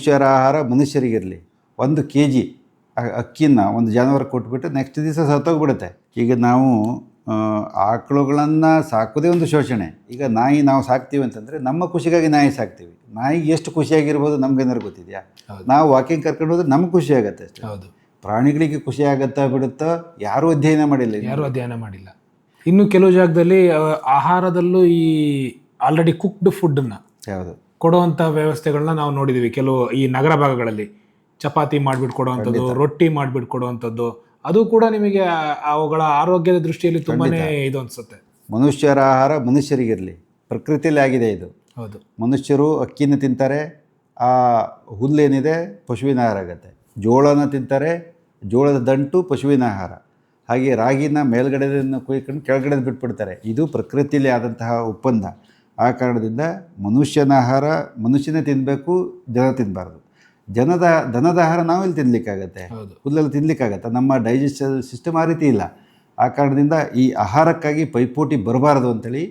ಮನುಷ್ಯರ ಆಹಾರ ಮನುಷ್ಯರಿಗಿರಲಿ. ಒಂದು ಕೆ ಜಿ ಅಕ್ಕಿನ ಒಂದು ಜಾನುವಾರು ಕೊಟ್ಬಿಟ್ಟು ನೆಕ್ಸ್ಟ್ ದಿವಸ ಸತ್ತೋಗ್ಬಿಡುತ್ತೆ. ಈಗ ನಾವು ಆಕಳುಗಳನ್ನು ಸಾಕೋದೇ ಒಂದು ಶೋಷಣೆ. ಈಗ ನಾಯಿ ನಾವು ಸಾಕ್ತೀವಿ ಅಂತಂದರೆ ನಮ್ಮ ಖುಷಿಗಾಗಿ ನಾಯಿ ಸಾಕ್ತೀವಿ. ನಾಯಿಗೆ ಎಷ್ಟು ಖುಷಿಯಾಗಿರ್ಬೋದು ನಮ್ಗೇನಾದ್ರು ಗೊತ್ತಿದೆಯಾ. ನಾವು ವಾಕಿಂಗ್ ಕರ್ಕೊಂಡು ಹೋದ್ರೆ ನಮ್ಗೆ ಖುಷಿ ಆಗುತ್ತೆ ಅಷ್ಟೇ. ಹೌದು. ಪ್ರಾಣಿಗಳಿಗೆ ಖುಷಿ ಆಗುತ್ತಾ ಬಿಡುತ್ತಾ ಯಾರೂ ಅಧ್ಯಯನ ಮಾಡಿಲ್ಲ ಯಾರೂ ಯಾರು ಅಧ್ಯಯನ ಮಾಡಿಲ್ಲ. ಇನ್ನು ಕೆಲವು ಜಾಗದಲ್ಲಿ ಆಹಾರದಲ್ಲೂ ಈ ಆಲ್ರೆಡಿ ಕುಕ್ಡ್ ಫುಡ್ಡನ್ನು ಯಾವುದು ಕೊಡುವಂಥ ವ್ಯವಸ್ಥೆಗಳನ್ನ ನಾವು ನೋಡಿದ್ದೀವಿ ಕೆಲವು ಈ ನಗರ ಭಾಗಗಳಲ್ಲಿ ಚಪಾತಿ ಮಾಡ್ಬಿಟ್ಟು ಕೊಡುವಂಥದ್ದು ರೊಟ್ಟಿ ಮಾಡ್ಬಿಟ್ಟು ಕೊಡುವಂಥದ್ದು ಅದು ಕೂಡ ನಿಮಗೆ ಅವುಗಳ ಆರೋಗ್ಯದ ದೃಷ್ಟಿಯಲ್ಲಿ ತುಂಬಾನೇ ಇದು ಅನ್ಸುತ್ತೆ. ಮನುಷ್ಯರ ಆಹಾರ ಮನುಷ್ಯರಿಗಿರಲಿ. ಪ್ರಕೃತಿಯಲ್ಲಿ ಆಗಿದೆ ಇದು. ಹೌದು. ಮನುಷ್ಯರು ಅಕ್ಕಿನ ತಿಂತಾರೆ ಆ ಹುಲ್ಲೇನಿದೆ ಪಶುವಿನ ಆಹಾರ ಆಗುತ್ತೆ. ಜೋಳನ ತಿಂತಾರೆ ಜೋಳದ ದಂಟು ಪಶುವಿನ ಆಹಾರ. ಹಾಗೆ ರಾಗಿನ ಮೇಲ್ಗಡೆದನ್ನು ಕುಯ್ಕೊಂಡು ಕೆಳಗಡೆ ಬಿಟ್ಬಿಡ್ತಾರೆ. ಇದು ಪ್ರಕೃತಿಯಲ್ಲಿ ಆದಂತಹ ಒಪ್ಪಂದ. ಆ ಕಾರಣದಿಂದ ಮನುಷ್ಯನ ಆಹಾರ ಮನುಷ್ಯನೇ ತಿನ್ನಬೇಕು ಜನ ತಿನ್ನಬಾರ್ದು ಜನದ ದನದ ಆಹಾರ ನಾವೆಲ್ಲಿ ತಿನ್ನಲಿಕ್ಕಾಗತ್ತೆ ಹುಲ್ಲಲ್ಲಿ ತಿನ್ನಲಿಕ್ಕಾಗತ್ತೆ ನಮ್ಮ ಡೈಜೆಸ್ಟರ್ ಸಿಸ್ಟಮ್ ಆ ರೀತಿ ಇಲ್ಲ. ಆ ಕಾರಣದಿಂದ ಈ ಆಹಾರಕ್ಕಾಗಿ ಪೈಪೋಟಿ ಬರಬಾರದು ಅಂತೇಳಿ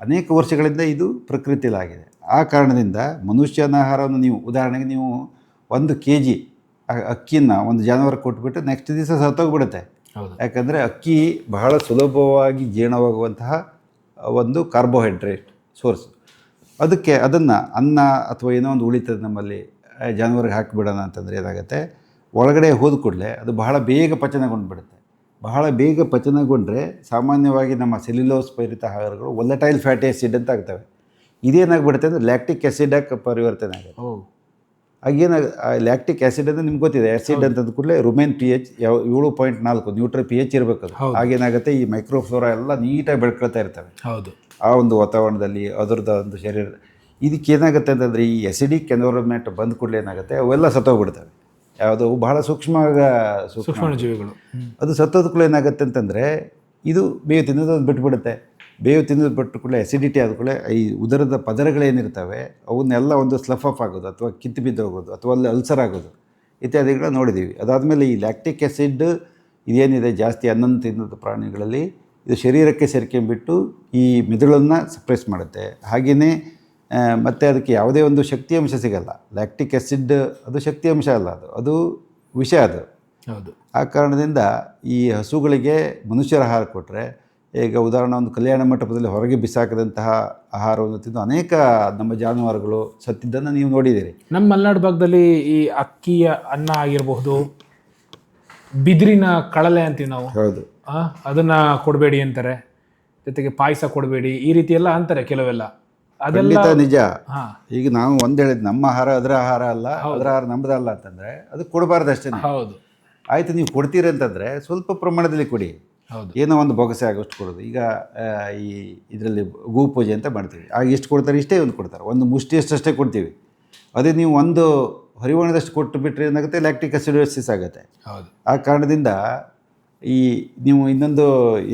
ಅನೇಕ ವರ್ಷಗಳಿಂದ ಇದು ಪ್ರಕೃತಿಯಲ್ಲಾಗಿದೆ. ಆ ಕಾರಣದಿಂದ ಮನುಷ್ಯನ ಆಹಾರವನ್ನು ನೀವು ಉದಾಹರಣೆಗೆ ನೀವು ಒಂದು ಕೆ ಜಿ ಅಕ್ಕಿಯನ್ನು ಒಂದು ಜಾನುವಾರು ಕೊಟ್ಬಿಟ್ಟು ನೆಕ್ಸ್ಟ್ ದಿವಸ ಸತ್ತೋಗ್ಬಿಡುತ್ತೆ. ಯಾಕಂದರೆ ಅಕ್ಕಿ ಬಹಳ ಸುಲಭವಾಗಿ ಜೀರ್ಣವಾಗುವಂತಹ ಒಂದು ಕಾರ್ಬೋಹೈಡ್ರೇಟ್ ಸೋರ್ಸ್. ಅದಕ್ಕೆ ಅದನ್ನು ಅನ್ನ ಅಥವಾ ಏನೋ ಒಂದು ಉಳಿತದೆ ನಮ್ಮಲ್ಲಿ ಜಾನುವಾರಿಗೆ ಹಾಕಿಬಿಡೋಣ ಅಂತಂದರೆ ಏನಾಗುತ್ತೆ? ಒಳಗಡೆ ಹೋದ ಕೂಡಲೇ ಅದು ಬಹಳ ಬೇಗ ಪಚನಗೊಂಡ್ಬಿಡುತ್ತೆ. ಬಹಳ ಬೇಗ ಪಚನಗೊಂಡ್ರೆ ಸಾಮಾನ್ಯವಾಗಿ ನಮ್ಮ ಸೆಲ್ಯುಲೋಸ್ ಪೈರಿತ ಆಹಾರಗಳು ಒಲ್ಲಟೈಲ್ ಫ್ಯಾಟಿ ಆಸಿಡ್ ಅಂತ ಆಗ್ತವೆ. ಇದೇನಾಗ್ಬಿಡುತ್ತೆ ಅಂದರೆ ಲ್ಯಾಕ್ಟಿಕ್ ಆ್ಯಸಿಡಕ್ಕೆ ಪರಿವರ್ತನೆ ಆಗುತ್ತೆ. ಆಗೇನ ಲ್ಯಾಕ್ಟಿಕ್ ಆ್ಯಸಿಡ್ ಅಂದರೆ ನಿಮ್ಗೆ ಗೊತ್ತಿದೆ ಆ್ಯಸಿಡ್ ಅಂತಂದ ಕೂಡಲೇ ರುಮೇನ್ ಪಿ ಎಚ್ ಯಾವ ಏಳು ಪಾಯಿಂಟ್ ನಾಲ್ಕು ನ್ಯೂಟ್ರಲ್ ಪಿ ಎಚ್ ಇರಬೇಕು. ಆಗೇನಾಗುತ್ತೆ ಈ ಮೈಕ್ರೋಫ್ಲೋರಾ ಎಲ್ಲ ನೀಟಾಗಿ ಬೆಳ್ಕೊಳ್ತಾ ಇರ್ತವೆ. ಹೌದು. ಆ ಒಂದು ವಾತಾವರಣದಲ್ಲಿ ಅದರದ್ದು ಒಂದು ಶರೀರ. ಇದಕ್ಕೆ ಏನಾಗುತ್ತೆ ಅಂತಂದರೆ ಈ ಎಸಿಡಿಕ್ ಎನ್ವೈರನ್ಮೆಂಟ್ ಬಂದ ಕೂಡಲೇ ಏನಾಗುತ್ತೆ? ಅವೆಲ್ಲ ಸತ್ತೋಗ್ಬಿಡ್ತವೆ. ಯಾವುದು? ಬಹಳ ಸೂಕ್ಷ್ಮ. ಸೂಕ್ಷ್ಮ ಜೀವಿಗಳು ಅದು ಸತ್ತೋದ ಕೂಡಲೇ ಏನಾಗುತ್ತೆ ಅಂತಂದರೆ ಇದು ಬೇವು ತಿನ್ನೋದು ಅದು ಬಿಟ್ಬಿಡುತ್ತೆ. ಬೇವು ತಿನ್ನೋದು ಬಿಟ್ಟು ಕೂಡಲೇ ಎಸಿಡಿಟಿ ಆದ ಕೂಡಲೇ ಈ ಉದರದ ಪದರಗಳೇನಿರ್ತವೆ ಅವನ್ನೆಲ್ಲ ಒಂದು ಸ್ಲಫ್ ಆಫ್ ಆಗೋದು ಅಥವಾ ಕಿತ್ತು ಬಿದ್ದು ಹೋಗೋದು ಅಥವಾ ಅಲ್ಲಿ ಅಲ್ಸರ್ ಆಗೋದು ಇತ್ಯಾದಿಗಳನ್ನ ನೋಡಿದ್ದೀವಿ ಅದಾದಮೇಲೆ ಈ ಲ್ಯಾಕ್ಟಿಕ್ ಆ್ಯಸಿಡ್ ಇದೇನಿದೆ ಜಾಸ್ತಿ ಅನ್ನನ್ನು ತಿನ್ನೋದು ಪ್ರಾಣಿಗಳಲ್ಲಿ ಇದು ಶರೀರಕ್ಕೆ ಸೇರ್ಕೊಂಡ್ಬಿಟ್ಟು ಈ ಮೆದುಳನ್ನು ಸಪ್ರೆಸ್ ಮಾಡುತ್ತೆ. ಹಾಗೆಯೇ ಮತ್ತು ಅದಕ್ಕೆ ಯಾವುದೇ ಒಂದು ಶಕ್ತಿ ಅಂಶ ಸಿಗಲ್ಲ. ಲ್ಯಾಕ್ಟಿಕ್ ಆ್ಯಸಿಡ್ ಅದು ಶಕ್ತಿ ಅಂಶ ಅಲ್ಲ ಅದು. ಅದು ವಿಷ ಅದು. ಹೌದು. ಆ ಕಾರಣದಿಂದ ಈ ಹಸುಗಳಿಗೆ ಮನುಷ್ಯರ ಆಹಾರ ಕೊಟ್ಟರೆ ಈಗ ಉದಾಹರಣೆ ಒಂದು ಕಲ್ಯಾಣ ಮಂಟಪದಲ್ಲಿ ಹೊರಗೆ ಬಿಸಾಕದಂತಹ ಆಹಾರವನ್ನು ತಿಂದು ಅನೇಕ ನಮ್ಮ ಜಾನುವಾರುಗಳು ಸತ್ತಿದ್ದನ್ನು ನೀವು ನೋಡಿದ್ದೀರಿ. ನಮ್ಮ ಮಲೆನಾಡು ಭಾಗದಲ್ಲಿ ಈ ಅಕ್ಕಿಯ ಅನ್ನ ಆಗಿರಬಹುದು ಬಿದಿರಿನ ಕಳಲೆ ಅಂತೀವಿ ನಾವು. ಹೌದು. ಅದನ್ನ ಕೊಡಬೇಡಿ ಅಂತಾರೆ. ಜೊತೆಗೆ ಪಾಯಸ ಕೊಡಬೇಡಿ ಈ ರೀತಿ ಎಲ್ಲ ಅಂತಾರೆ ಕೆಲವೆಲ್ಲ. ಅದೆಲ್ಲ ನಿಜ. ಈಗ ನಾವು ಒಂದು ಹೇಳಿದ್ ನಮ್ಮ ಆಹಾರ ಅದರ ಆಹಾರ ಅಲ್ಲ ಅದರ ಆಹಾರ ನಮ್ಮದಲ್ಲ ಅಂತಂದರೆ ಅದು ಕೊಡಬಾರ್ದು ಅಷ್ಟೇ ಹೌದು. ಆಯಿತು ನೀವು ಕೊಡ್ತೀರಿ ಅಂತಂದರೆ ಸ್ವಲ್ಪ ಪ್ರಮಾಣದಲ್ಲಿ ಕೊಡಿ. ಹೌದು. ಏನೋ ಒಂದು ಬೊಗಸೆ ಆಗೋಷ್ಟು ಕೊಡೋದು. ಈಗ ಈ ಇದರಲ್ಲಿ ಗೋ ಪೂಜೆ ಅಂತ ಮಾಡ್ತೀವಿ. ಆಗ ಎಷ್ಟು ಕೊಡ್ತಾರೆ? ಇಷ್ಟೇ ಒಂದು ಕೊಡ್ತಾರೆ. ಒಂದು ಮುಷ್ಟಿ ಎಷ್ಟಷ್ಟೇ ಕೊಡ್ತೀವಿ. ಅದೇ ನೀವು ಒಂದು ಹರಿವಾಣದಷ್ಟು ಕೊಟ್ಟು ಬಿಟ್ಟರೆ ಏನಾಗುತ್ತೆ? ಲ್ಯಾಕ್ಟಿಕ್ ಅಸಿಡೋಸಿಸ್ ಆಗುತ್ತೆ. ಹೌದು. ಆ ಕಾರಣದಿಂದ ಈ ನೀವು ಇನ್ನೊಂದು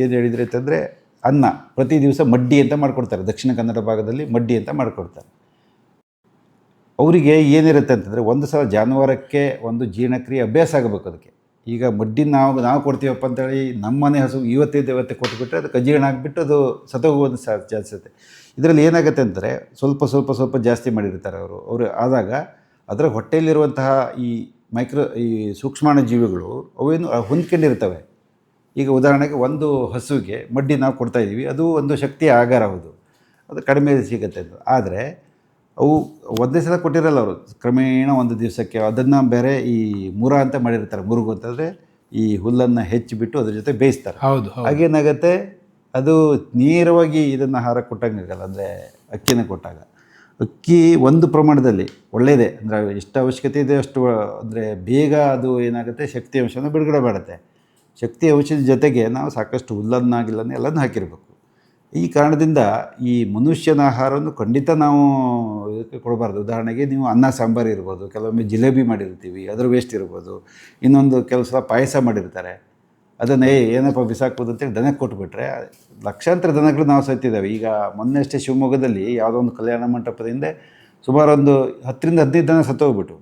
ಏನು ಹೇಳಿದ್ರಿ ಅಂತಂದರೆ ಅನ್ನ, ಪ್ರತಿ ದಿವಸ ಮಡ್ಡಿ ಅಂತ ಮಾಡಿಕೊಡ್ತಾರೆ. ದಕ್ಷಿಣ ಕನ್ನಡ ಭಾಗದಲ್ಲಿ ಮಡ್ಡಿ ಅಂತ ಮಾಡಿಕೊಡ್ತಾರೆ. ಅವರಿಗೆ ಏನಿರುತ್ತೆ ಅಂತಂದರೆ ಒಂದು ಸಲ ಜಾನುವಾರಕ್ಕೆ ಒಂದು ಜೀರ್ಣಕ್ರಿಯೆ ಅಭ್ಯಾಸ ಆಗಬೇಕು ಅದಕ್ಕೆ. ಈಗ ಮಡ್ಡಿ ನಾವು ನಾವು ಕೊಡ್ತೀವಪ್ಪ ಅಂತೇಳಿ ನಮ್ಮನೆ ಹಸು ಇವತ್ತೈದು ಇವತ್ತೆ ಕೊಟ್ಬಿಟ್ರೆ ಅದು ಅಜೀರ್ಣ ಆಗಿಬಿಟ್ಟು ಅದು ಸತೋಗುವಂಥ ಸಾ ಇರುತ್ತೆ ಇದರಲ್ಲಿ ಏನಾಗುತ್ತೆ ಅಂದರೆ ಸ್ವಲ್ಪ ಸ್ವಲ್ಪ ಸ್ವಲ್ಪ ಜಾಸ್ತಿ ಮಾಡಿರ್ತಾರೆ ಅವರು. ಅವರು ಆದಾಗ ಅದರ ಹೊಟ್ಟೆಯಲ್ಲಿರುವಂತಹ ಈ ಮೈಕ್ರೋ, ಈ ಸೂಕ್ಷ್ಮಾಣು ಜೀವಿಗಳು ಅವೇನು ಹೊಂದ್ಕೊಂಡಿರ್ತವೆ ಈಗ ಉದಾಹರಣೆಗೆ ಒಂದು ಹಸುವಿಗೆ ಮಡ್ಡಿ ನಾವು ಕೊಡ್ತಾ ಇದ್ದೀವಿ ಅದು ಒಂದು ಶಕ್ತಿಯ ಆಗಾರ ಹೌದು. ಅದು ಕಡಿಮೆ ಸಿಗುತ್ತೆ ಅದು ಆದರೆ ಅವು ಒಂದೇ ಸಲ ಕೊಟ್ಟಿರಲ್ಲ ಅವರು ಕ್ರಮೇಣ ಒಂದು ದಿವಸಕ್ಕೆ ಅದನ್ನು ಬೇರೆ ಈ ಮುರ ಅಂತ ಮಾಡಿರ್ತಾರೆ ಮುರುಗು ಅಂತಂದರೆ ಈ ಹುಲ್ಲನ್ನು ಹೆಚ್ಚಿಬಿಟ್ಟು ಅದ್ರ ಜೊತೆ ಬೇಯಿಸ್ತಾರೆ. ಹೌದು ಹಾಗೇನಾಗುತ್ತೆ ಹಾಗೇನಾಗತ್ತೆ ಅದು ನೇರವಾಗಿ ಇದನ್ನು ಆಹಾರ ಕೊಟ್ಟಂಗೆ ಆಗಲ್ಲ ಅಂದರೆ ಅಕ್ಕಿನ ಕೊಟ್ಟಾಗ. ಅಕ್ಕಿ ಒಂದು ಪ್ರಮಾಣದಲ್ಲಿ ಒಳ್ಳೆಯದೇ ಅಂದರೆ ಎಷ್ಟು ಅವಶ್ಯಕತೆ ಇದೆ ಅಷ್ಟು ಅಂದರೆ ಬೇಗ ಅದು ಏನಾಗುತ್ತೆ? ಶಕ್ತಿ ಅಂಶನ ಬಿಡುಗಡೆ ಮಾಡುತ್ತೆ. ಶಕ್ತಿ ಔಷಧಿ ಜೊತೆಗೆ ನಾವು ಸಾಕಷ್ಟು ಹುಲ್ಲನ್ನಾಗಿಲ್ಲನ್ನ ಎಲ್ಲನೂ ಹಾಕಿರಬೇಕು. ಈ ಕಾರಣದಿಂದ ಈ ಮನುಷ್ಯನ ಆಹಾರವನ್ನು ಖಂಡಿತ ನಾವು ಇದಕ್ಕೆ ಕೊಡಬಾರ್ದು. ಉದಾಹರಣೆಗೆ ನೀವು ಅನ್ನ, ಸಾಂಬಾರು ಇರ್ಬೋದು, ಕೆಲವೊಮ್ಮೆ ಜಿಲೇಬಿ ಮಾಡಿರ್ತೀವಿ, ಅದರ ವೇಸ್ಟ್ ಇರ್ಬೋದು, ಇನ್ನೊಂದು ಕೆಲವು ಸಲ ಪಾಯಸ ಮಾಡಿರ್ತಾರೆ. ಅದನ್ನೇ ಏನಪ್ಪ ಬಿಸಾಕ್ಬೋದು ಅಂತೇಳಿ ದನಕ್ಕೆ ಕೊಟ್ಬಿಟ್ರೆ ಲಕ್ಷಾಂತರ ದನಗಳು ನಾವು ಸತ್ತಿದ್ದಾವೆ. ಈಗ ಮೊನ್ನೆ ಅಷ್ಟೇ ಶಿವಮೊಗ್ಗದಲ್ಲಿ ಯಾವುದೋ ಒಂದು ಕಲ್ಯಾಣ ಮಂಟಪದಿಂದ ಸುಮಾರು ಒಂದು ಹತ್ತರಿಂದ ಹದಿನೈದು ದನ ಸತ್ತೋಗ್ಬಿಟ್ಟು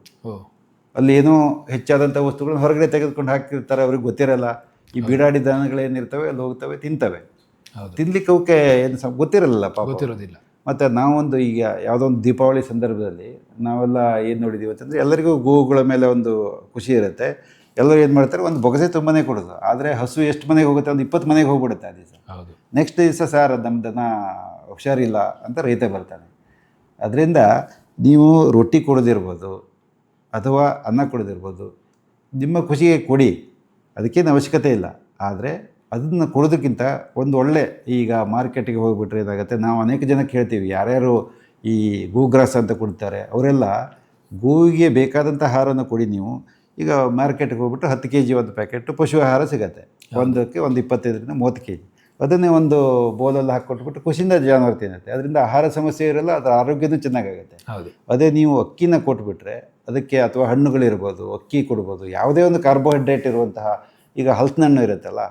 ಅಲ್ಲಿ ಏನೋ ಹೆಚ್ಚಾದಂಥ ವಸ್ತುಗಳನ್ನ ಹೊರಗಡೆ ತೆಗೆದುಕೊಂಡು ಹಾಕಿರ್ತಾರೆ ಅವ್ರಿಗೆ ಗೊತ್ತಿರಲ್ಲ. ಈ ಬೀಡಾಡಿ ದನಗಳೇನಿರ್ತವೆ ಅಲ್ಲಿ ಹೋಗ್ತವೆ ತಿಂತವೆ. ತಿನ್ಲಿಕ್ಕೆ ಅವಕ್ಕೆ ಏನು ಸ ಗೊತ್ತಿರಲ್ಲ ಪಾಪ. ಗೊತ್ತಿರೋದಿಲ್ಲ. ಮತ್ತು ನಾವೊಂದು ಈಗ ಯಾವುದೋ ಒಂದು ದೀಪಾವಳಿ ಸಂದರ್ಭದಲ್ಲಿ ನಾವೆಲ್ಲ ಏನು ನೋಡಿದ್ದೀವಿ ಅಂತಂದರೆ ಎಲ್ಲರಿಗೂ ಗೋವುಗಳ ಮೇಲೆ ಒಂದು ಖುಷಿ ಇರುತ್ತೆ. ಎಲ್ಲರೂ ಏನು ಮಾಡ್ತಾರೆ ಒಂದು ಬೊಗಸೆ ತುಂಬನೇ ಕೊಡೋದು. ಆದರೆ ಹಸು ಎಷ್ಟು ಮನೆಗೆ ಹೋಗುತ್ತೆ ಒಂದು ಇಪ್ಪತ್ತು ಮನೆಗೆ ಹೋಗ್ಬಿಡುತ್ತೆ ಆ ದಿವಸ. ಹೌದು. ನೆಕ್ಸ್ಟ್ ದಿವಸ ಸರ್ ನಮ್ಮ ದನ ಹುಷಾರಿಲ್ಲ ಅಂತ ರೈತ ಬರ್ತಾನೆ. ಅದರಿಂದ ನೀವು ರೊಟ್ಟಿ ಕೊಡೋದಿರ್ಬೋದು ಅಥವಾ ಅನ್ನ ಕೊಡೋದಿರ್ಬೋದು. ನಿಮ್ಮ ಖುಷಿಗೆ ಕೊಡಿ. ಅದಕ್ಕೇನು ಅವಶ್ಯಕತೆ ಇಲ್ಲ. ಆದರೆ ಅದನ್ನು ಕೊಡೋದಕ್ಕಿಂತ ಒಂದು ಒಳ್ಳೆ ಈಗ ಮಾರ್ಕೆಟಿಗೆ ಹೋಗಿಬಿಟ್ರೆ ಏನಾಗುತ್ತೆ? ನಾವು ಅನೇಕ ಜನ ಕೇಳ್ತೀವಿ ಯಾರ್ಯಾರು ಈ ಗೂಗ್ರಾಸ್ ಅಂತ ಕೊಡ್ತಾರೆ ಅವರೆಲ್ಲ ಗೋವಿಗೆ ಬೇಕಾದಂಥ ಆಹಾರನ ಕೊಡಿ ನೀವು. ಈಗ ಮಾರ್ಕೆಟ್ಗೆ ಹೋಗ್ಬಿಟ್ಟು ಹತ್ತು ಕೆ ಜಿ ಒಂದು ಪ್ಯಾಕೆಟ್ ಪಶು ಆಹಾರ ಸಿಗುತ್ತೆ. ಒಂದಕ್ಕೆ ಒಂದು ಇಪ್ಪತ್ತೈದರಿಂದ ಮೂವತ್ತು ಕೆ ಜಿ ಅದನ್ನೇ ಒಂದು ಬೋಲಲ್ಲಿ ಹಾಕ್ಕೊಟ್ಬಿಟ್ಟು ಖುಷಿಯಿಂದ ಜಾನುವಾರು ತಿನ್ನುತ್ತೆ. ಅದರಿಂದ ಆಹಾರ ಸಮಸ್ಯೆ ಇರಲ್ಲ ಅದರ ಆರೋಗ್ಯನೂ ಚೆನ್ನಾಗಾಗುತ್ತೆ. ಅದೇ ನೀವು ಅಕ್ಕಿನ ಕೊಟ್ಬಿಟ್ರೆ ಅದಕ್ಕೆ ಅಥವಾ ಹಣ್ಣುಗಳಿರ್ಬೋದು ಅಕ್ಕಿ ಕೊಡ್ಬೋದು ಯಾವುದೇ ಒಂದು ಕಾರ್ಬೋಹೈಡ್ರೇಟ್ ಇರುವಂತಹ ಈಗ ಹಲ್ಸಿನ ಹಣ್ಣು ಇರುತ್ತಲ್ಲ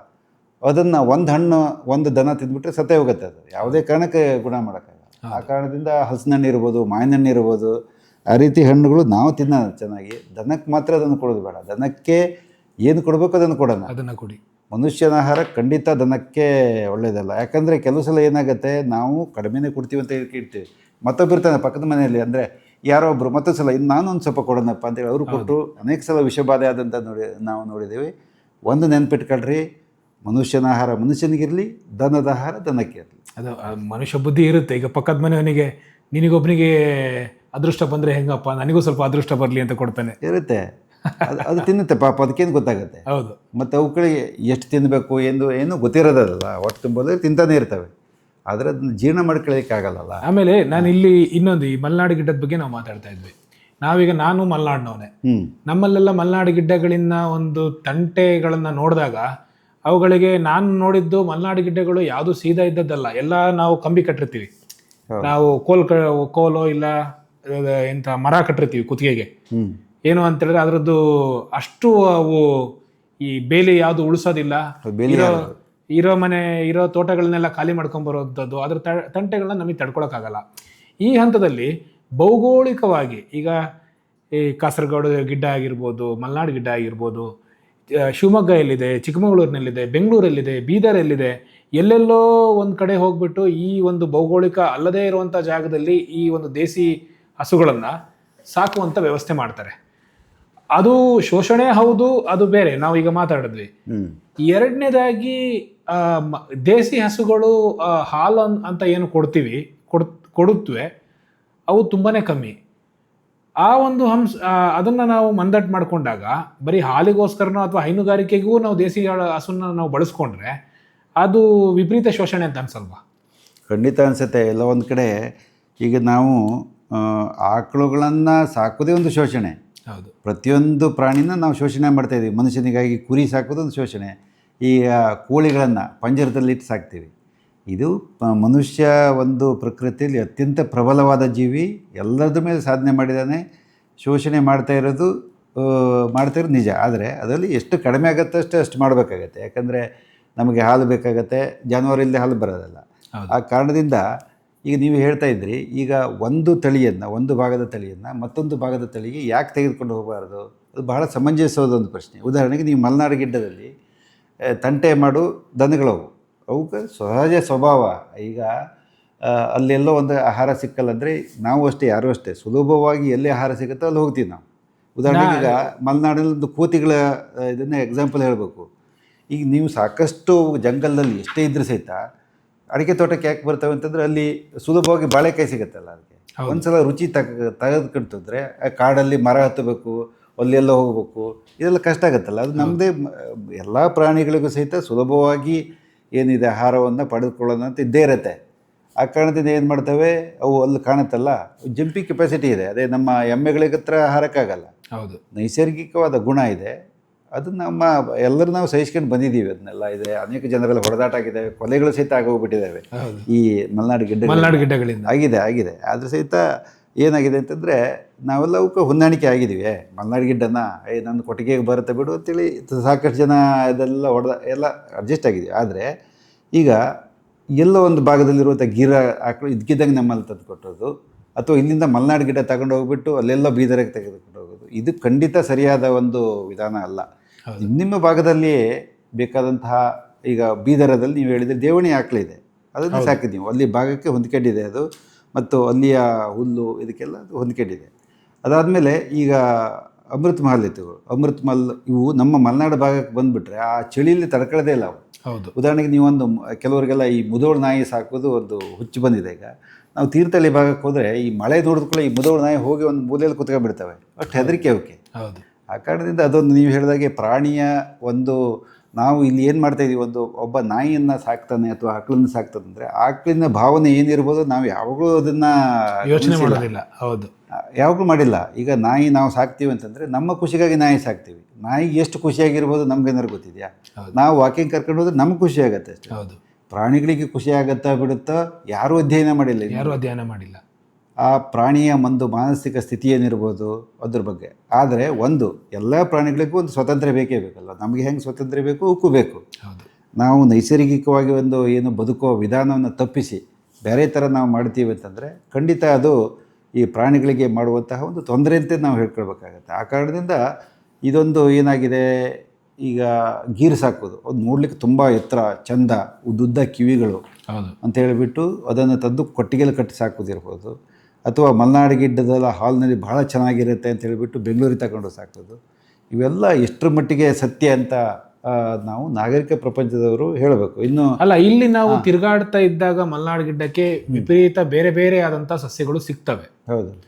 ಅದನ್ನು ಒಂದು ಹಣ್ಣು ಒಂದು ದನ ತಿಂದ್ಬಿಟ್ರೆ ಸತ್ತೇ ಹೋಗುತ್ತೆ ಅದು. ಯಾವುದೇ ಕಾರಣಕ್ಕೆ ಗುಣ ಮಾಡೋಕ್ಕಾಗಲ್ಲ. ಆ ಕಾರಣದಿಂದ ಹಲ್ಸಿನ ಹಣ್ಣು ಇರ್ಬೋದು ಮಾವಿನ ಹಣ್ಣು ಇರ್ಬೋದು ಆ ರೀತಿ ಹಣ್ಣುಗಳು ನಾವು ತಿನ್ನೋದು ಚೆನ್ನಾಗಿ. ದನಕ್ಕೆ ಮಾತ್ರ ಅದನ್ನು ಕೊಡೋದು ಬೇಡ. ದನಕ್ಕೆ ಏನು ಕೊಡಬೇಕು ಅದನ್ನು ಕೊಡೋಣ ಅದನ್ನು ಕೊಡಿ. ಮನುಷ್ಯನ ಆಹಾರ ಖಂಡಿತ ದನಕ್ಕೆ ಒಳ್ಳೆಯದಲ್ಲ. ಯಾಕಂದರೆ ಕೆಲವು ಸಲ ಏನಾಗುತ್ತೆ ನಾವು ಕಡಿಮೆನೇ ಕೊಡ್ತೀವಿ ಅಂತ ಹೇಳಿ ಮತ್ತೊಬ್ಬರು ಇರ್ತಾನೆ ಪಕ್ಕದ ಮನೆಯಲ್ಲಿ ಅಂದರೆ ಯಾರೋ ಒಬ್ಬರು ಮತ್ತೊಂದು ಸಲ ಇನ್ನು ನಾನು ಒಂದು ಸ್ವಲ್ಪ ಕೊಡೋಣಪ್ಪ ಅಂತೇಳಿ ಅವರು ಕೊಟ್ಟು ಅನೇಕ ಸಲ ವಿಷಬಾಧೆ ಆದಂಥ ನೋಡಿ ನಾವು ನೋಡಿದ್ದೀವಿ. ಒಂದು ನೆನ್ಪಿಟ್ಕೊಳ್ರಿ ಮನುಷ್ಯನ ಆಹಾರ ಮನುಷ್ಯನಿಗಿರಲಿ ದನದ ಆಹಾರ ದನಕ್ಕೆ ಇರಲಿ. ಅದು ಮನುಷ್ಯ ಬುದ್ಧಿ ಇರುತ್ತೆ. ಈಗ ಪಕ್ಕದ ಮನೆಯವನಿಗೆ ನಿನಗೊಬ್ಬನಿಗೆ ಅದೃಷ್ಟ ಬಂದರೆ ಹೆಂಗಪ್ಪ? ನನಗೂ ಸ್ವಲ್ಪ ಅದೃಷ್ಟ ಬರಲಿ ಅಂತ ಕೊಡ್ತಾನೆ. ಇರುತ್ತೆ. ಅದು ಅದು ತಿನ್ನುತ್ತೆ ಪಾಪ ಅದಕ್ಕೇನು ಗೊತ್ತಾಗುತ್ತೆ. ಹೌದು. ಮತ್ತು ಅವುಗಳಿಗೆ ಎಷ್ಟು ತಿನ್ನಬೇಕು ಎಂದು ಏನು ಗೊತ್ತಿರೋದಲ್ಲ ಒಟ್ಟು ತುಂಬೋದ್ರೆ ತಿಂತಾನೆ ಇರ್ತವೆ. ಆದರೆ ಅದನ್ನ ಜೀರ್ಣ ಮಾಡ್ಕೊಳ್ಳಿಕ್ಕಾಗಲ್ಲ ಆಮೇಲೆ ನಾನು ಇಲ್ಲಿ ಇನ್ನೊಂದು ಈ ಮಲೆನಾಡು ಗಿಡ್ಡದ ಬಗ್ಗೆ ನಾವು ಮಾತಾಡ್ತಾ ಇದ್ವಿ. ನಾವೀಗ ನಾನು ಮಲೆನಾಡಿನವನೇ. ನಮ್ಮಲ್ಲೆಲ್ಲ ಮಲೆನಾಡು ಗಿಡ್ಡಗಳಿಂದ ಒಂದು ತಂಟೆಗಳನ್ನ ನೋಡಿದಾಗ ಅವುಗಳಿಗೆ ನಾನು ನೋಡಿದ್ದು ಮಲೆನಾಡು ಗಿಡ್ಡಗಳು ಯಾವುದು ಸೀದಾ ಇದ್ದದ್ದಲ್ಲ. ಎಲ್ಲ ನಾವು ಕಂಬಿ ಕಟ್ಟಿರ್ತೀವಿ. ನಾವು ಕೋಲ್ ಕೋಲೋ ಇಲ್ಲ ಎಂಥ ಎಂತ ಮರ ಕಟ್ಟಿರ್ತೀವಿ ಕುತ್ತಿಗೆಗೆ. ಏನು ಅಂತ ಹೇಳಿದ್ರೆ ಅದರದ್ದು ಅಷ್ಟು ಅವು ಈ ಬೇಲಿ ಯಾವುದು ಉಳಿಸೋದಿಲ್ಲ. ಇರೋ ಇರೋ ಮನೆ ಇರೋ ತೋಟಗಳನ್ನೆಲ್ಲ ಖಾಲಿ ಮಾಡ್ಕೊಂಡ್ ಬರೋಂಥದ್ದು ಅದ್ರ ತಂಟೆಗಳನ್ನ ನಮಗೆ ತಡ್ಕೊಳಕ್ಕಾಗಲ್ಲ. ಈ ಹಂತದಲ್ಲಿ ಭೌಗೋಳಿಕವಾಗಿ ಈಗ ಈ ಕಾಸರಗೋಡು ಗಿಡ್ಡ ಆಗಿರ್ಬೋದು ಮಲೆನಾಡು ಗಿಡ್ಡ ಆಗಿರ್ಬೋದು ಶಿವಮೊಗ್ಗ ಎಲ್ಲಿದೆ ಚಿಕ್ಕಮಗಳೂರಿನಲ್ಲಿದೆ ಬೆಂಗಳೂರಲ್ಲಿದೆ ಬೀದರ್ ಎಲ್ಲಿದೆ ಎಲ್ಲೆಲ್ಲೋ ಒಂದು ಕಡೆ ಹೋಗ್ಬಿಟ್ಟು ಈ ಒಂದು ಭೌಗೋಳಿಕ ಅಲ್ಲದೇ ಇರುವಂಥ ಜಾಗದಲ್ಲಿ ಈ ಒಂದು ದೇಸಿ ಹಸುಗಳನ್ನು ಸಾಕುವಂಥ ವ್ಯವಸ್ಥೆ ಮಾಡ್ತಾರೆ. ಅದು ಶೋಷಣೆ ಹೌದು ಅದು ಬೇರೆ. ನಾವು ಈಗ ಮಾತಾಡಿದ್ವಿ. ಎರಡನೇದಾಗಿ ದೇಸಿ ಹಸುಗಳು ಹಾಲು ಅಂತ ಏನು ಕೊಡ್ತೀವಿ ಕೊಡ್ ಕೊಡುತ್ತವೆ ಅವು ತುಂಬಾನೇ ಕಮ್ಮಿ. ಆ ಒಂದು ಹಂಸ ಅದನ್ನ ನಾವು ಮಂದಟ್ ಮಾಡ್ಕೊಂಡಾಗ ಬರೀ ಹಾಲಿಗೋಸ್ಕರನೋ ಅಥವಾ ಹೈನುಗಾರಿಕೆಗೂ ನಾವು ದೇಸಿ ಹಸುನ ನಾವು ಬಳಸ್ಕೊಂಡ್ರೆ ಅದು ವಿಪರೀತ ಶೋಷಣೆ ಅಂತ ಅನ್ಸಲ್ವಾ? ಖಂಡಿತ ಅನಿಸುತ್ತೆ. ಎಲ್ಲ ಒಂದು ಕಡೆ ಈಗ ನಾವು ಆಕಳುಗಳನ್ನು ಸಾಕೋದೇ ಒಂದು ಶೋಷಣೆ. ಪ್ರತಿಯೊಂದು ಪ್ರಾಣಿನ ನಾವು ಶೋಷಣೆ ಮಾಡ್ತಾ ಇದ್ದೀವಿ. ಮನುಷ್ಯನಿಗಾಗಿ ಕುರಿ ಸಾಕೋದೊಂದು ಶೋಷಣೆ. ಈ ಕೋಳಿಗಳನ್ನು ಪಂಜರದಲ್ಲಿಟ್ಟು ಸಾಕ್ತೀವಿ. ಇದು ಮನುಷ್ಯ ಒಂದು ಪ್ರಕೃತಿಯಲ್ಲಿ ಅತ್ಯಂತ ಪ್ರಬಲವಾದ ಜೀವಿ. ಎಲ್ಲರದ ಮೇಲೆ ಸಾಧನೆ ಮಾಡಿದ್ದಾನೆ. ಶೋಷಣೆ ಮಾಡ್ತಾ ಇರೋದು ಮಾಡ್ತಾ ಇರೋದು ನಿಜ. ಆದರೆ ಅದರಲ್ಲಿ ಎಷ್ಟು ಕಡಿಮೆ ಆಗುತ್ತೆ ಅಷ್ಟು ಅಷ್ಟು ಮಾಡಬೇಕಾಗತ್ತೆ. ಯಾಕಂದರೆ ನಮಗೆ ಹಾಲು ಬೇಕಾಗತ್ತೆ. ಜಾನುವಾರು ಇಲ್ಲದೆ ಹಾಲು ಬರೋದಲ್ಲ. ಆ ಕಾರಣದಿಂದ ಈಗ ನೀವು ಹೇಳ್ತಾ ಇದ್ರಿ ಈಗ ಒಂದು ತಳಿಯನ್ನು ಒಂದು ಭಾಗದ ತಳಿಯನ್ನು ಮತ್ತೊಂದು ಭಾಗದ ತಳಿಗೆ ಯಾಕೆ ತೆಗೆದುಕೊಂಡು ಹೋಗಬಾರ್ದು? ಅದು ಬಹಳ ಸಮಂಜಸವಾದ ಒಂದು ಪ್ರಶ್ನೆ. ಉದಾಹರಣೆಗೆ ನೀವು ಮಲೆನಾಡು ಗಿಡ್ಡದಲ್ಲಿ ತಂಟೆ ಮಾಡು ದನಗಳವು ಅವಕ್ಕೆ ಸಹಜ ಸ್ವಭಾವ. ಈಗ ಅಲ್ಲೆಲ್ಲೋ ಒಂದು ಆಹಾರ ಸಿಕ್ಕಲ್ಲ ಅಂದರೆ ನಾವು ಅಷ್ಟೇ ಯಾರೂ ಅಷ್ಟೇ. ಸುಲಭವಾಗಿ ಎಲ್ಲಿ ಆಹಾರ ಸಿಗುತ್ತೋ ಅಲ್ಲಿ ಹೋಗ್ತೀವಿ ನಾವು. ಉದಾಹರಣೆಗೆ ಈಗ ಮಲೆನಾಡಲ್ಲಿ ಒಂದು ಕೋತಿಗಳ ಇದನ್ನೇ ಎಕ್ಸಾಂಪಲ್ ಹೇಳಬೇಕು. ಈಗ ನೀವು ಸಾಕಷ್ಟು ಜಂಗಲ್ನಲ್ಲಿ ಎಷ್ಟೇ ಇದ್ರೂ ಸಹಿತ ಅಡಿಕೆ ತೋಟಕ್ಕೆ ಯಾಕೆ ಬರ್ತವೆ ಅಂತಂದ್ರೆ ಅಲ್ಲಿ ಸುಲಭವಾಗಿ ಬಾಳೆಕಾಯಿ ಸಿಗುತ್ತಲ್ಲ ಅದಕ್ಕೆ. ಒಂದ್ಸಲ ರುಚಿ ತಗ ತೆಗೆದುಕೊಂತಂದ್ರೆ ಆ ಕಾಡಲ್ಲಿ ಮರ ಹತ್ತಬೇಕು ಅಲ್ಲೆಲ್ಲ ಹೋಗಬೇಕು ಇದೆಲ್ಲ ಕಷ್ಟ ಆಗುತ್ತಲ್ಲ. ಅದು ನಮ್ಮದೇ ಎಲ್ಲ ಪ್ರಾಣಿಗಳಿಗೂ ಸಹಿತ ಸುಲಭವಾಗಿ ಏನಿದೆ ಆಹಾರವನ್ನು ಪಡೆದುಕೊಳ್ಳೋಣ ಅಂತ ಇದ್ದೇ ಇರುತ್ತೆ. ಆ ಕಾರಣದಿಂದ ಏನು ಮಾಡ್ತವೆ? ಅವು ಅಲ್ಲಿ ಕಾಣುತ್ತಲ್ಲ. ಜಂಪಿ ಕೆಪಾಸಿಟಿ ಇದೆ. ಅದೇ ನಮ್ಮ ಎಮ್ಮೆಗಳಿಗತ್ರ ಆಹಾರಕ್ಕಾಗಲ್ಲ. ಹೌದು. ನೈಸರ್ಗಿಕವಾದ ಗುಣ ಇದೆ. ಅದು ನಮ್ಮ ಎಲ್ಲರೂ ನಾವು ಸಹಿಸ್ಕೊಂಡು ಬಂದಿದ್ದೀವಿ ಅದನ್ನೆಲ್ಲ. ಇದೆ ಅನೇಕ ಜನರೆಲ್ಲ ಹೊಡೆದಾಟ ಆಗಿದ್ದಾವೆ ಕೊಲೆಗಳು ಸಹಿತ ಆಗೋಗ್ಬಿಟ್ಟಿದ್ದಾವೆ. ಈ ಮಲೆನಾಡು ಗಿಡ್ಡ ಮಲೆನಾಡು ಗಿಡ್ಡಗಳಿಂದ. ಆಗಿದೆ ಆಗಿದೆ. ಆದರೂ ಸಹಿತ ಏನಾಗಿದೆ ಅಂತಂದರೆ ನಾವೆಲ್ಲ ಅವಕ್ಕೆ ಹೊಂದಾಣಿಕೆ ಆಗಿದ್ದೀವಿ. ಮಲೆನಾಡು ಗಿಡ್ಡನ ಏ ನನ್ನ ಕೊಟ್ಟಿಗೆಗೆ ಬರುತ್ತೆ ಬಿಡು ಅಂತೇಳಿ ಸಾಕಷ್ಟು ಜನ ಅದೆಲ್ಲ ಹೊಡೆದ ಎಲ್ಲ ಅಡ್ಜಸ್ಟ್ ಆಗಿದ್ದೀವಿ. ಆದರೆ ಈಗ ಎಲ್ಲೋ ಒಂದು ಭಾಗದಲ್ಲಿರುವಂಥ ಗಿರ ಆಕಳು ಇದ್ಕಿದ್ದಂಗೆ ನಮ್ಮಲ್ಲಿ ತಂದು ಕೊಟ್ಟೋದು ಅಥವಾ ಇಲ್ಲಿಂದ ಮಲೆನಾಡು ಗಿಡ ತಗೊಂಡು ಹೋಗ್ಬಿಟ್ಟು ಅಲ್ಲೆಲ್ಲ ಬೀದರಿಗೆ ತೆಗೆದುಕೊಂಡು ಹೋಗೋದು ಇದು ಖಂಡಿತ ಸರಿಯಾದ ಒಂದು ವಿಧಾನ ಅಲ್ಲ. ನಿಮ್ಮ ಭಾಗದಲ್ಲಿಯೇ ಬೇಕಾದಂತಹ ಈಗ ಬೀದರದಲ್ಲಿ ನೀವು ಹೇಳಿದರೆ ದೇವಣಿ ಆಕಳಿದೆ ಅದನ್ನು ಸಾಕಿದ್ದೀವಿ. ಅಲ್ಲಿ ಭಾಗಕ್ಕೆ ಹೊಂದ್ಕೊಂಡಿದೆ ಅದು. ಮತ್ತು ಅಲ್ಲಿಯ ಹುಲ್ಲು ಇದಕ್ಕೆಲ್ಲ ಅದು ಹೊಂದ್ಕೊಂಡಿದೆ ಅದಾದಮೇಲೆ ಈಗ ಅಮೃತ್ ಮಹಲ್ ಇತ್ತು. ಅಮೃತ್ ಮಹಲ್ ಇವು ನಮ್ಮ ಮಲೆನಾಡು ಭಾಗಕ್ಕೆ ಬಂದುಬಿಟ್ರೆ ಆ ಚಳಿಯಲ್ಲಿ ತಡ್ಕೊಳ್ಳೋದೇ ಇಲ್ಲ ಅವು. ಹೌದು. ಉದಾಹರಣೆಗೆ ನೀವೊಂದು ಕೆಲವರಿಗೆಲ್ಲ ಈ ಮುದೋಳು ನಾಯಿ ಸಾಕೋದು ಒಂದು ಹುಚ್ಚು ಬಂದಿದೆ ಈಗ. ನಾವು ತೀರ್ಥಹಳ್ಳಿ ಭಾಗಕ್ಕೆ ಹೋದರೆ ಈ ಮಳೆ ನೋಡಿದ್ಕೊಳ್ಳೆ ಈ ಮುದೋಳು ನಾಯಿ ಹೋಗಿ ಒಂದು ಮೂಲೆಯಲ್ಲಿ ಕುತ್ಕೊಂಡ್ಬಿಡ್ತವೆ. ಅಷ್ಟು ಹೆದರಿಕೆ ಅವಕ್ಕೆ. ಹೌದು. ಆ ಕಾರಣದಿಂದ ಅದೊಂದು ನೀವು ಹೇಳಿದಾಗೆ ಪ್ರಾಣಿಯ ಒಂದು ನಾವು ಇಲ್ಲಿ ಏನು ಮಾಡ್ತಾ ಇದೀವಿ ಒಂದು ಒಬ್ಬ ನಾಯಿಯನ್ನು ಸಾಕ್ತಾನೆ ಅಥವಾ ಆಕಳನ್ನು ಸಾಕ್ತಾನೆ ಅಂದರೆ ಆಕಳಿನ ಭಾವನೆ ಏನಿರ್ಬೋದು ನಾವು ಯಾವಾಗಲೂ ಅದನ್ನು ಯೋಚನೆ ಮಾಡೋದಿಲ್ಲ ಹೌದು. ಯಾವಾಗಲೂ ಮಾಡಿಲ್ಲ. ಈಗ ನಾಯಿ ನಾವು ಸಾಕ್ತೀವಿ ಅಂತಂದರೆ ನಮ್ಮ ಖುಷಿಗಾಗಿ ನಾಯಿ ಸಾಕ್ತೀವಿ. ನಾಯಿ ಎಷ್ಟು ಖುಷಿಯಾಗಿರ್ಬೋದು ನಮ್ಗೇನಾದ್ರು ಗೊತ್ತಿದೆಯಾ. ನಾವು ವಾಕಿಂಗ್ ಕರ್ಕೊಂಡು ಹೋದ್ರೆ ನಮ್ಗೆ ಖುಷಿ ಆಗುತ್ತೆ ಅಷ್ಟೇ. ಹೌದು. ಪ್ರಾಣಿಗಳಿಗೆ ಖುಷಿ ಆಗತ್ತಾ ಬಿಡುತ್ತಾ ಯಾರೂ ಅಧ್ಯಯನ ಮಾಡಿಲ್ಲ ಯಾರು ಅಧ್ಯಯನ ಮಾಡಿಲ್ಲ. ಆ ಪ್ರಾಣಿಯ ಒಂದು ಮಾನಸಿಕ ಸ್ಥಿತಿ ಏನಿರ್ಬೋದು ಅದ್ರ ಬಗ್ಗೆ. ಆದರೆ ಒಂದು ಎಲ್ಲ ಪ್ರಾಣಿಗಳಿಗೂ ಒಂದು ಸ್ವತಂತ್ರ ಬೇಕೇ ಬೇಕಲ್ಲ. ನಮಗೆ ಹೆಂಗೆ ಸ್ವಾತಂತ್ರ್ಯ ಬೇಕು? ಉಕ್ಕು ಬೇಕು. ನಾವು ನೈಸರ್ಗಿಕವಾಗಿ ಒಂದು ಏನು ಬದುಕುವ ವಿಧಾನವನ್ನು ತಪ್ಪಿಸಿ ಬೇರೆ ಥರ ನಾವು ಮಾಡ್ತೀವಿ ಅಂತಂದರೆ ಖಂಡಿತ ಅದು ಈ ಪ್ರಾಣಿಗಳಿಗೆ ಮಾಡುವಂತಹ ಒಂದು ತೊಂದರೆ ಅಂತ ನಾವು ಹೇಳ್ಕೊಳ್ಬೇಕಾಗತ್ತೆ. ಆ ಕಾರಣದಿಂದ ಇದೊಂದು ಏನಾಗಿದೆ? ಈಗ ಗೀರ್ ಸಾಕೋದು. ಅದು ನೋಡ್ಲಿಕ್ಕೆ ತುಂಬ ಎತ್ತರ ಚಂದ ಉದ್ದುದ್ದ ಕಿವಿಗಳು ಅಂತ ಹೇಳಿಬಿಟ್ಟು ಅದನ್ನು ತಂದು ಕೊಟ್ಟಿಗೆಲ್ಲ ಕಟ್ಟಿ ಸಾಕೋದಿರ್ಬೋದು. ಅಥವಾ ಮಲೆನಾಡು ಗಿಡ್ಡದೆಲ್ಲ ಹಾಲ್ನಲ್ಲಿ ಭಾಳ ಚೆನ್ನಾಗಿರುತ್ತೆ ಅಂತ ಹೇಳಿಬಿಟ್ಟು ಬೆಂಗಳೂರಿಗೆ ತಗೊಂಡು ಸಾಕೋದು ಇವೆಲ್ಲ ಎಷ್ಟರ ಮಟ್ಟಿಗೆ ಸತ್ಯ ಅಂತ ನಾವು ನಾಗರಿಕ ಪ್ರಪಂಚದವರು ಹೇಳಬೇಕು. ಇನ್ನು ಅಲ್ಲ ಇಲ್ಲಿ ನಾವು ತಿರುಗಾಡ್ತಾ ಇದ್ದಾಗ ಮಲೆನಾಡು ಗಿಡ್ಡಕ್ಕೆ ವಿಪರೀತ ಬೇರೆ ಬೇರೆ ಆದಂಥ ಸಸ್ಯಗಳು ಸಿಗ್ತವೆ. ಹೌದು.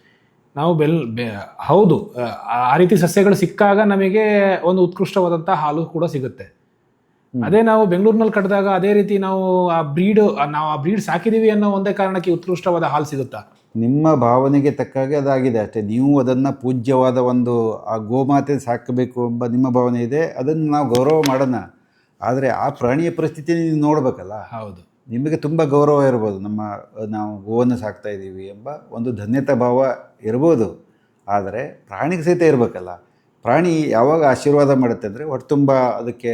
ನಾವು ಬೆಲ್ ಬೆ- ಹೌದು ಆ- ಆ ರೀತಿ ಸಸ್ಯಗಳು ಸಿಕ್ಕಾಗ ನಮಗೆ ಒಂದು ಉತ್ಕೃಷ್ಟವಾದಂಥ ಹಾಲು ಕೂಡ ಸಿಗುತ್ತೆ. ಅದೇ ನಾವು ಬೆಂಗಳೂರಿನಲ್ಲಿ ಕಟ್ಟಿದಾಗ ಅದೇ ರೀತಿ ನಾವು ಆ ಬ್ರೀಡ್ ನಾವು ಆ ಬ್ರೀಡ್ ಸಾಕಿದೀವಿ ಅನ್ನೋ ಒಂದೇ ಕಾರಣಕ್ಕೆ ಉತ್ಕೃಷ್ಟವಾದ ಹಾಲು ಸಿಗುತ್ತಾ? ನಿಮ್ಮ ಭಾವನೆಗೆ ತಕ್ಕಾಗೆ ಅದಾಗಿದೆ ಅಷ್ಟೇ. ನೀವು ಅದನ್ನು ಪೂಜ್ಯವಾದ ಒಂದು ಆ ಗೋಮಾತೆ ಸಾಕಬೇಕು ಎಂಬ ನಿಮ್ಮ ಭಾವನೆ ಇದೆ. ಅದನ್ನು ನಾವು ಗೌರವ ಮಾಡೋಣ. ಆದರೆ ಆ ಪ್ರಾಣಿಯ ಪರಿಸ್ಥಿತಿ ನೀವು ನೋಡಬೇಕಲ್ಲ. ಹೌದು. ನಿಮಗೆ ತುಂಬ ಗೌರವ ಇರ್ಬೋದು. ನಮ್ಮ ನಾವು ಗೋವನ್ನು ಸಾಕ್ತಾ ಇದ್ದೀವಿ ಎಂಬ ಒಂದು ಧನ್ಯತಾ ಭಾವ ಇರ್ಬೋದು. ಆದರೆ ಪ್ರಾಣಿಗೆ ಸಹಿತ ಇರಬೇಕಲ್ಲ. ಪ್ರಾಣಿ ಯಾವಾಗ ಆಶೀರ್ವಾದ ಮಾಡುತ್ತೆ ಅಂದರೆ ಹೊಟ್ಟೆ ತುಂಬ ಅದಕ್ಕೆ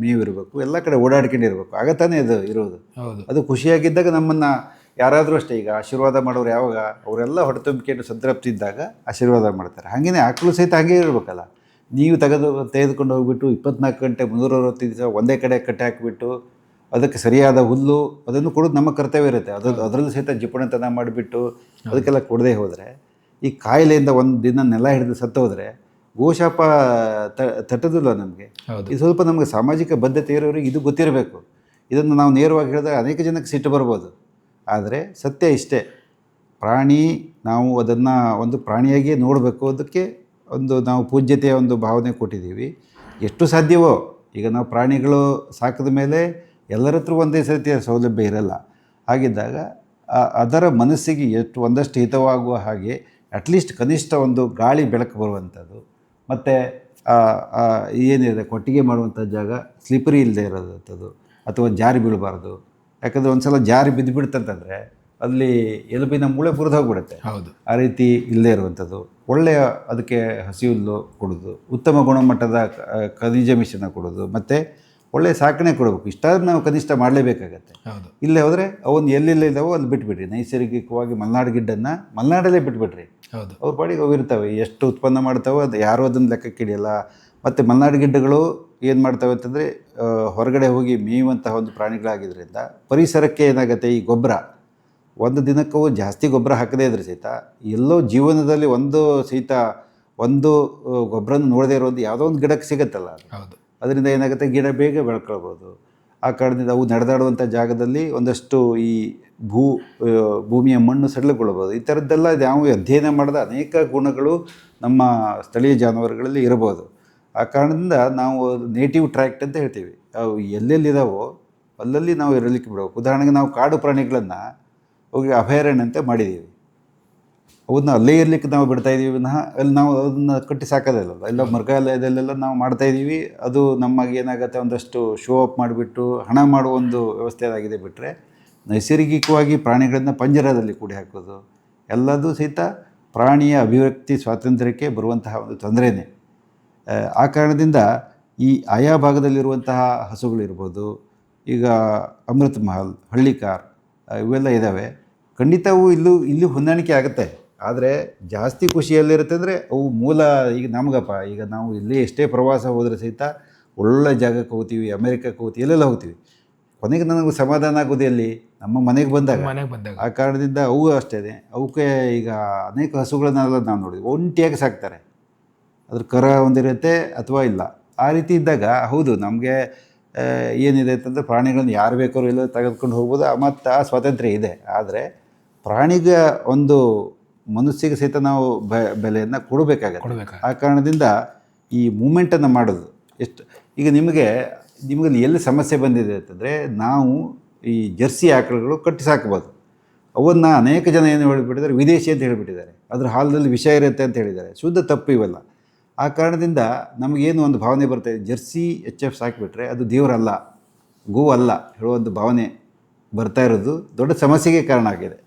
ಮೇವಿರಬೇಕು. ಎಲ್ಲ ಕಡೆ ಓಡಾಡ್ಕೊಂಡಿರಬೇಕು. ಆಗ ತಾನೇ ಅದು ಇರೋದು. ಹೌದು. ಅದು ಖುಷಿಯಾಗಿದ್ದಾಗ ನಮ್ಮನ್ನು ಯಾರಾದರೂ ಅಷ್ಟೇ ಈಗ ಆಶೀರ್ವಾದ ಮಾಡೋರು ಯಾವಾಗ ಅವರೆಲ್ಲ ಹೊಟ್ಟೆ ತುಂಬಿಕೊಂಡು ಸಂತೃಪ್ತಿ ಇದ್ದಾಗ ಆಶೀರ್ವಾದ ಮಾಡ್ತಾರೆ. ಹಾಗೆಯೇ ಆಕಳು ಸಹಿತ ಹಾಗೇ ಇರಬೇಕಲ್ಲ. ನೀವು ತೆಗೆದು ತೆಗೆದುಕೊಂಡು ಹೋಗ್ಬಿಟ್ಟು ಇಪ್ಪತ್ನಾಲ್ಕು ಗಂಟೆ ಮುನ್ನೂರ ಅರವತ್ತು ದಿವಸ ಒಂದೇ ಕಡೆ ಕಟ್ಟೆ ಹಾಕಿಬಿಟ್ಟು ಅದಕ್ಕೆ ಸರಿಯಾದ ಹುಲ್ಲು ಅದನ್ನು ಕೊಡೋದು ನಮ್ಮ ಕರ್ತವ್ಯ ಇರುತ್ತೆ. ಅದು ಅದರಲ್ಲೂ ಸಹಿತ ಜಿಪುಣತನ ಮಾಡಿಬಿಟ್ಟು ಅದಕ್ಕೆಲ್ಲ ಕೊಡದೇ ಹೋದರೆ ಈ ಕಾಯಿಲೆಯಿಂದ ಒಂದು ದಿನ ನೆಲ ಹಿಡಿದು ಸತ್ತೋದ್ರೆ ಹೋದರೆ ಗೋಶಾಪ ತ ತಟ್ಟೋದಿಲ್ಲ ನಮಗೆ. ಇದು ಸ್ವಲ್ಪ ನಮಗೆ ಸಾಮಾಜಿಕ ಬದ್ಧತೆ ಇರೋರಿಗೆ ಇದು ಗೊತ್ತಿರಬೇಕು. ಇದನ್ನು ನಾವು ನೇರವಾಗಿ ಹೇಳಿದಾಗ ಅನೇಕ ಜನಕ್ಕೆ ಸಿಟ್ಟು ಬರ್ಬೋದು. ಆದರೆ ಸತ್ಯ ಇಷ್ಟೇ. ಪ್ರಾಣಿ ನಾವು ಅದನ್ನು ಒಂದು ಪ್ರಾಣಿಯಾಗಿಯೇ ನೋಡಬೇಕು ಅದಕ್ಕೆ ಒಂದು ನಾವು ಪೂಜ್ಯತೆಯ ಒಂದು ಭಾವನೆ ಕೊಟ್ಟಿದ್ದೀವಿ. ಎಷ್ಟು ಸಾಧ್ಯವೋ? ಈಗ ನಾವು ಪ್ರಾಣಿಗಳು ಸಾಕಿದ ಮೇಲೆ ಎಲ್ಲರ ಹತ್ರ ಒಂದೇ ಸತಿಯ ಸೌಲಭ್ಯ ಇರಲ್ಲ. ಹಾಗಿದ್ದಾಗ ಅದರ ಮನಸ್ಸಿಗೆ ಎಷ್ಟು ಒಂದಷ್ಟು ಹಿತವಾಗುವ ಹಾಗೆ ಅಟ್ಲೀಸ್ಟ್ ಕನಿಷ್ಠ ಒಂದು ಗಾಳಿ ಬೆಳಕು ಬರುವಂಥದ್ದು. ಮತ್ತು ಏನಿದೆ, ಕೊಟ್ಟಿಗೆ ಮಾಡುವಂಥ ಜಾಗ ಸ್ಲಿಪರಿ ಇಲ್ಲದೆ ಇರೋದಂಥದ್ದು ಅಥವಾ ಜಾರಿ ಬೀಳಬಾರ್ದು. ಯಾಕಂದರೆ ಒಂದು ಸಲ ಜಾರಿ ಬಿದ್ದುಬಿಡ್ತಂತಂದರೆ ಅಲ್ಲಿ ಎಲುಬಿನ ಮೂಳೆ ಹೋಗ್ಬಿಡುತ್ತೆ ಹೌದು. ಆ ರೀತಿ ಇಲ್ಲದೇ ಇರುವಂಥದ್ದು. ಒಳ್ಳೆಯ ಅದಕ್ಕೆ ಹಸಿ ಹುಲ್ಲು ಕೊಡೋದು ಉತ್ತಮ ಗುಣಮಟ್ಟದ ಖನಿಜ ಮಿಶ್ರಣ ಕೊಡೋದು ಮತ್ತು ಒಳ್ಳೆಯ ಸಾಕಣೆ ಕೊಡಬೇಕು. ಇಷ್ಟಾದ್ರೂ ನಾವು ಕನಿಷ್ಠ ಮಾಡಲೇಬೇಕಾಗತ್ತೆ. ಹೌದು. ಇಲ್ಲೇ ಹೋದರೆ ಅವನು ಎಲ್ಲೆಲ್ಲ ಇದ್ದಾವೋ ಅಲ್ಲಿ ಬಿಟ್ಬಿಡ್ರಿ. ನೈಸರ್ಗಿಕವಾಗಿ ಮಲೆನಾಡು ಗಿಡ್ಡನ್ನು ಮಲೆನಾಡಲ್ಲೇ ಬಿಟ್ಬಿಡ್ರಿ. ಹೌದು. ಅವ್ರ ಬಾಡಿಗೆ ಅವು ಇರ್ತವೆ ಎಷ್ಟು ಉತ್ಪನ್ನ ಮಾಡ್ತಾವೋ ಅದು ಯಾರೂ ಅದನ್ನು ಲೆಕ್ಕಕ್ಕೆ ಹಿಡಿಯಲ್ಲ ಮತ್ತು ಮಲೆನಾಡು ಗಿಡ್ಡಗಳು ಏನು ಮಾಡ್ತವೆ ಅಂತಂದರೆ ಹೊರಗಡೆ ಹೋಗಿ ಮೇಯುವಂತಹ ಒಂದು ಪ್ರಾಣಿಗಳಾಗಿದ್ದರಿಂದ ಪರಿಸರಕ್ಕೆ ಏನಾಗುತ್ತೆ ಈ ಗೊಬ್ಬರ ಒಂದು ದಿನಕ್ಕೂ ಜಾಸ್ತಿ ಗೊಬ್ಬರ ಹಾಕದೇ ಇದ್ರೆ ಸಹಿತ ಎಲ್ಲೋ ಜೀವನದಲ್ಲಿ ಒಂದು ಸಹಿತ ಒಂದು ಗೊಬ್ಬರನ ನೋಡದೇ ಇರೋದು ಒಂದು ಯಾವುದೋ ಒಂದು ಗಿಡಕ್ಕೆ ಸಿಗುತ್ತಲ್ಲ ಹೌದು. ಅದರಿಂದ ಏನಾಗುತ್ತೆ ಗಿಡ ಬೇಗ ಬೆಳ್ಕೊಳ್ಬೋದು. ಆ ಕಾರಣದಿಂದ ಅವು ನಡೆದಾಡುವಂಥ ಜಾಗದಲ್ಲಿ ಒಂದಷ್ಟು ಈ ಭೂ ಭೂಮಿಯ ಮಣ್ಣು ಸಡಿಲಗೊಳ್ಬೋದು. ಈ ಥರದ್ದೆಲ್ಲ ನಾವು ಅಧ್ಯಯನ ಮಾಡಿದ ಅನೇಕ ಗುಣಗಳು ನಮ್ಮ ಸ್ಥಳೀಯ ಜಾನುವಾರುಗಳಲ್ಲಿ ಇರಬಹುದು ಆ ಕಾರಣದಿಂದ ನಾವು ನೇಟಿವ್ ಟ್ರ್ಯಾಕ್ಟ್ ಅಂತ ಹೇಳ್ತೀವಿ. ಅವು ಎಲ್ಲೆಲ್ಲಿದಾವೋ ಅಲ್ಲಲ್ಲಿ ನಾವು ಇರಲಿಕ್ಕೆ ಬಿಡಬೇಕು. ಉದಾಹರಣೆಗೆ ನಾವು ಕಾಡು ಪ್ರಾಣಿಗಳನ್ನು ಹೋಗಿ ಅಭಯಾರಣ್ಯ ಅಂತ ಮಾಡಿದ್ದೀವಿ. ಅವನ್ನ ಅಲ್ಲೇ ಇರಲಿಕ್ಕೆ ನಾವು ಬಿಡ್ತಾ ಇದೀವಿ ವಿನಃ ಅಲ್ಲಿ ನಾವು ಅದನ್ನ ಕಟ್ಟಿ ಸಾಕೋದಿಲ್ಲ ಎಲ್ಲ ಮೃಗಾಲಯದಲ್ಲೆಲ್ಲ ನಾವು ಮಾಡ್ತಾ ಇದ್ದೀವಿ. ಅದು ನಮಗೆ ಏನಾಗುತ್ತೆ ಒಂದಷ್ಟು ಶೋ ಅಪ್ ಮಾಡಿಬಿಟ್ಟು ಹಣ ಮಾಡುವ ಒಂದು ವ್ಯವಸ್ಥೆ ಆಗಿದೆ ಬಿಟ್ಟರೆ ನೈಸರ್ಗಿಕವಾಗಿ ಪ್ರಾಣಿಗಳನ್ನು ಪಂಜರದಲ್ಲಿ ಕೂಡಿ ಹಾಕೋದು. ಎಲ್ಲದೂ ಸಹಿತ ಪ್ರಾಣಿಯ ಅಭಿವ್ಯಕ್ತಿ ಸ್ವಾತಂತ್ರ್ಯಕ್ಕೆ ಬರುವಂತಹ ಒಂದು ತೊಂದರೆನೇ. ಆ, ಕಾರಣದಿಂದ ಈ ಆಯಾ ಭಾಗದಲ್ಲಿರುವಂತಹ ಹಸುಗಳಿರ್ಬೋದು ಈಗ ಅಮೃತ್ ಮಹಲ್ ಹಳ್ಳಿಕಾರ್ ಇವೆಲ್ಲ ಇದ್ದಾವೆ ಖಂಡಿತವೂ ಇಲ್ಲೂ ಇಲ್ಲಿ ಹೊಂದಾಣಿಕೆ ಆಗುತ್ತೆ. ಆದರೆ ಜಾಸ್ತಿ ಖುಷಿಯಲ್ಲಿರುತ್ತೆ ಅಂದರೆ ಅವು ಮೂಲ ಈಗ ನಮಗಪ್ಪ ಈಗ ನಾವು ಇಲ್ಲಿ ಎಷ್ಟೇ ಪ್ರವಾಸ ಹೋದರೆ ಸಹಿತ ಒಳ್ಳೆ ಜಾಗಕ್ಕೆ ಹೋಗ್ತೀವಿ ಅಮೇರಿಕಕ್ಕೆ ಹೋಗ್ತೀವಿ ಎಲ್ಲೆಲ್ಲ ಹೋಗ್ತೀವಿ. ಕೊನೆಗೆ ನನಗೆ ಸಮಾಧಾನ ಆಗೋದು ಎಲ್ಲಿ? ನಮ್ಮ ಮನೆಗೆ ಬಂದಾಗ. ಮನೆಗೆ ಬಂದಾಗ. ಆ ಕಾರಣದಿಂದ ಅವು ಅಷ್ಟೇ. ಅವಕ್ಕೆ ಈಗ ಅನೇಕ ಹಸುಗಳನ್ನೆಲ್ಲ ನಾವು ನೋಡಿದ್ವಿ. ಒಂಟಿಯಾಗಿ ಸಾಕ್ತಾರೆ. ಅದ್ರ ಕರ ಒಂದಿರುತ್ತೆ ಅಥವಾ ಇಲ್ಲ? ಆ ರೀತಿ ಇದ್ದಾಗ ಹೌದು ನಮಗೆ ಏನಿದೆ ಅಂತಂದರೆ ಪ್ರಾಣಿಗಳನ್ನು ಯಾರು ಬೇಕಾದ್ರೂ ಇಲ್ಲ ತೆಗೆದುಕೊಂಡು ಹೋಗ್ಬೋದು. ಮತ್ತು ಆ ಸ್ವಾತಂತ್ರ್ಯ ಇದೆ. ಆದರೆ ಪ್ರಾಣಿಗೆ ಒಂದು ಮನಸ್ಸಿಗೆ ಸಹಿತ ನಾವು ಬೆ ಬೆಲೆಯನ್ನು ಕೊಡಬೇಕಾಗತ್ತೆ. ಕೊಡ್ಬೇಕಾ ಆ ಕಾರಣದಿಂದ ಈ ಮೂಮೆಂಟನ್ನು ಮಾಡೋದು ಎಷ್ಟು ಈಗ ನಿಮಗೆ ನಿಮಗೆ ಎಲ್ಲಿ ಸಮಸ್ಯೆ ಬಂದಿದೆ ಅಂತಂದರೆ ನಾವು ಈ ಜರ್ಸಿ ಆಕಳುಗಳು ಕಟ್ಟಿ ಸಾಕ್ಬೋದು. ಅವನ್ನು ಅನೇಕ ಜನ ಏನು ಹೇಳಿಬಿಟ್ಟಿದ್ದಾರೆ ವಿದೇಶಿ ಅಂತ ಹೇಳಿಬಿಟ್ಟಿದ್ದಾರೆ. ಅದ್ರ ಹಾಲದಲ್ಲಿ ವಿಷ ಇರುತ್ತೆ ಅಂತ ಹೇಳಿದ್ದಾರೆ. ಶುದ್ಧ ತಪ್ಪು ಇವೆಲ್ಲ. ಆ ಕಾರಣದಿಂದ ನಮಗೇನು ಒಂದು ಭಾವನೆ ಬರ್ತದೆ ಜರ್ಸಿ ಎಚ್ ಎಫ್ ಸಾಕಿಬಿಟ್ರೆ ಅದು ದೇವರಲ್ಲ ಗೋ ಅಲ್ಲ ಒಂದು ಭಾವನೆ ಬರ್ತಾ ಇರೋದು ದೊಡ್ಡ ಸಮಸ್ಯೆಗೆ ಕಾರಣ ಆಗಿದೆ.